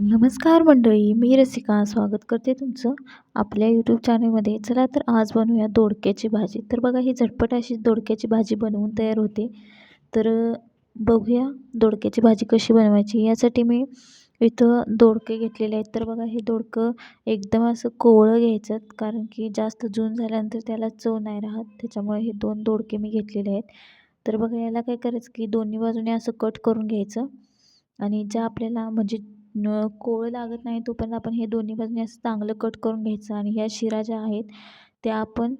नमस्कार मंडळी मी रसिका. स्वागत करते तुमचं आपल्या यूट्यूब चॅनलमध्ये चला तर आज बनवूया दोडक्याची भाजी. तर बघा ही झटपट अशी दोडक्याची भाजी बनवून तयार होते. तर बघूया दोडक्याची भाजी कशी बनवायची. यासाठी मी इथं दोडके घेतलेले आहेत. तर बघा हे दोडकं एकदम असं कोवळं घ्यायचं कारण की जास्त जून झाल्यानंतर त्याला चव नाही राहत. त्याच्यामुळे हे दोन दोडके मी घेतलेले आहेत. तर बघा याला काय करायचं की दोन्ही बाजूने असं कट करून घ्यायचं. आणि ज्या आपल्याला म्हणजे न कोवळं लागत नाही तोपर्यंत आपण हे दोन्ही बाजूने असं चांगलं कट करून घ्यायचं आणि ह्या शिरा ज्या आहेत त्या आपण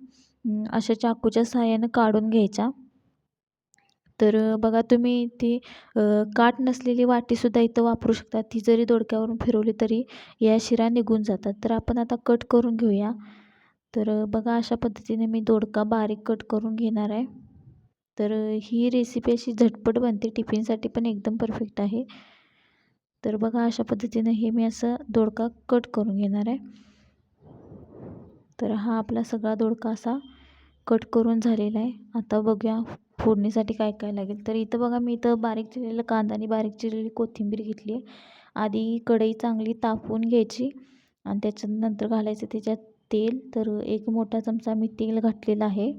अशा चाकूच्या सहाय्यानं काढून घ्यायच्या. तर बघा तुम्ही ती काट नसलेली वाटीसुद्धा इथं वापरू शकता. ती जरी दोडक्यावरून फिरवली तरी या शिरा निघून जातात. तर आपण आता कट करून घेऊया. तर बघा अशा पद्धतीने मी दोडका बारीक कट करून घेणार आहे. तर ही रेसिपी अशी झटपट बनते. टिफिनसाठी पण एकदम परफेक्ट आहे. तर बघा अशा पद्धतीनं हे मी असं दोडका कट करून घेणार आहे. तर हा आपला सगळा दोडका असा कट करून झालेला आहे. आता बघूया फोडणीसाठी काय काय लागेल. तर इथं बघा मी इथं बारीक चिरलेलं कांदा आणि बारीक चिरलेली कोथिंबीर घेतली आहे. आधी कढई चांगली तापवून घ्यायची आणि त्याच्यानंतर घालायचं त्याच्यात तेल. तर एक मोठा चमचा मी तेल घातलेला आहे.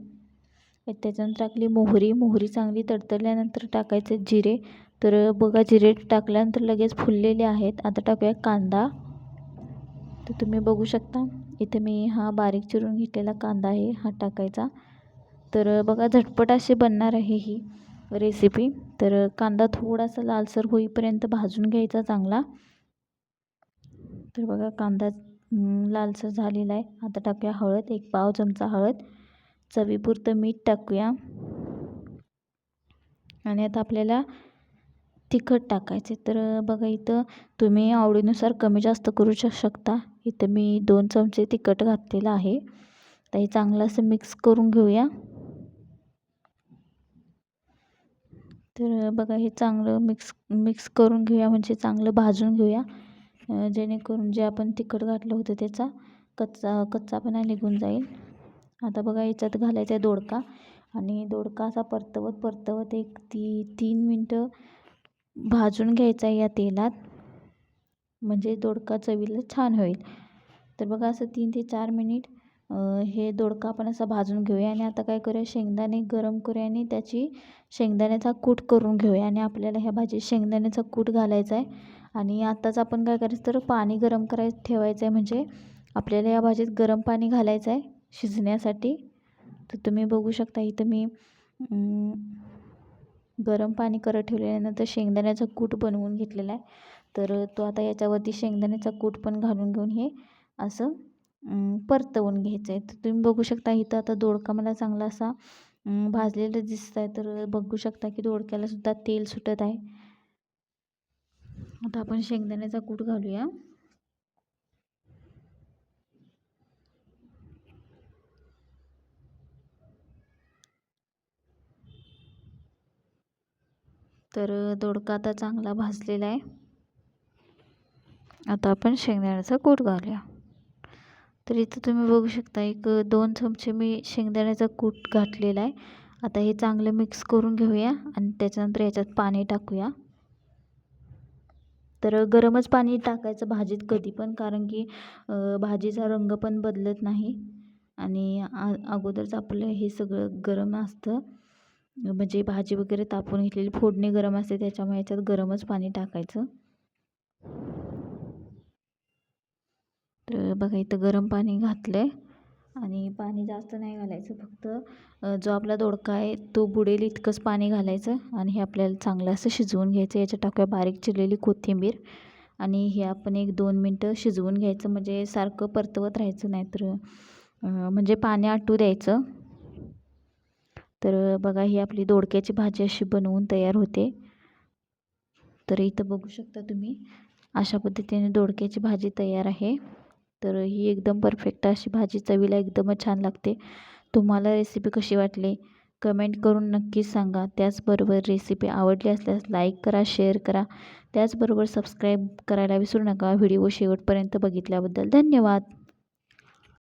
त्याच्यानंतर टाकली मोहरी. मोहरी चांगली तडतडल्यानंतर टाकायचे जिरे. तर बघा जिरे टाकल्यानंतर लगेच फुललेले आहेत. आता टाकूया कांदा. तर तुम्ही बघू शकता इथे मी हा बारीक चिरून घेतलेला कांदा आहे हा टाकायचा. तर बघा झटपट असे बनणार आहे ही रेसिपी तर कांदा थोडासा लालसर होईपर्यंत भाजून घ्यायचा चांगला. तर बघा कांदा लालसर झालेला आहे. आता टाकूया हळद एक पाव चमचा हळद. चवीपुरतं मीठ टाकूया. आणि आता आपल्याला तिखट टाकायचे. तर बघा इथं तुम्ही आवडीनुसार कमी जास्त करू शकता. इथं मी दोन चमचे तिखट घातलेलं आहे. तर हे चांगलं असं मिक्स करून घेऊया. तर बघा हे चांगलं मिक्स मिक्स करून घेऊया. म्हणजे चांगलं भाजून घेऊया. जेणेकरून जे आपण तिखट घातलं होतं त्याचा कच्चा कच्चापणा निघून जाईल. आता बघा याच्यात घालायचा आहे दोडका. आणि दोडका असा परतवत परतवत एक ती तीन मिनटं भाजून घ्यायचा या तेलात. म्हणजे दोडका चवीला छान होईल. तर बघा असं तीन ते चार मिनिट हे दोडका आपण असा भाजून घेऊया आणि आता काय करूया शेंगदाणे गरम करूया आणि त्याची शेंगदाण्याचा कूट करून घेऊया आणि आपल्याला ह्या भाजीत शेंगदाण्याचा कूट घालायचा आहे. आणि आत्ताच आपण काय करायचं तर पाणी गरम कराय ठेवायचं आहे. म्हणजे आपल्याला या भाजीत गरम पाणी घालायचं आहे शिजण्यासाठी. तर तुम्ही बघू शकता इथं मी गरम पाणी करत ठेवल्यानंतर शेंगदाण्याचा कूट बनवून घेतलेला आहे. तर तो आता याच्यावरती शेंगदाण्याचा कूट पण घालून घेऊन हे असं परतवून घ्यायचं आहे तर तुम्ही बघू शकता इथं आता दोडका मला चांगला असा भाजलेलं दिसत आहे. तर बघू शकता की दोडक्याला सुद्धा तेल सुटत आहे. आता आपण शेंगदाण्याचा कूट घालूया. तर दोडका आता चांगला भाजलेला आहे. आता आपण शेंगदाण्याचा कूट घालूया. तर इथं तुम्ही बघू शकता एक दोन चमचे मी शेंगदाण्याचा कूट घातलेला आहे. आता हे चांगलं मिक्स करून घेऊया आणि त्याच्यानंतर याच्यात पाणी टाकूया. तर गरमच पाणी टाकायचं भाजीत कधी पण कारण की भाजीचा रंग पण बदलत नाही. आणि अगोदरच आपलं हे सगळं गरम असतं. म्हणजे भाजी वगैरे तापून घेतलेली फोडणी गरम असते त्याच्यामुळे याच्यात गरमच पाणी टाकायचं. तर बघा इथं गरम पाणी घातलं आहे आणि पाणी जास्त नाही घालायचं फक्त जो आपला दोडका आहे तो बुडेल इतकंच पाणी घालायचं आणि हे आपल्याला चांगलं असं शिजवून घ्यायचं. याच्या टाकूया बारीक चिरलेली कोथिंबीर आणि हे आपण एक दोन मिनटं शिजवून घ्यायचं म्हणजे सारखं परतवत राहायचं नाहीतर म्हणजे पाणी आटू द्यायचं. तर बघा ही आपली दोडक्याची भाजी अशी बनवून तयार होते. तर इथं बघू शकता तुम्ही अशा पद्धतीने दोडक्याची भाजी तयार आहे. तर ही एकदम परफेक्ट अशी भाजी चवीला एकदमच छान लागते. तुम्हाला रेसिपी कशी वाटली कमेंट करून नक्कीच सांगा. त्याचबरोबर रेसिपी आवडली असल्यास लाईक करा शेअर करा. त्याचबरोबर सबस्क्राईब करायला विसरू नका. व्हिडिओ शेवटपर्यंत बघितल्याबद्दल धन्यवाद.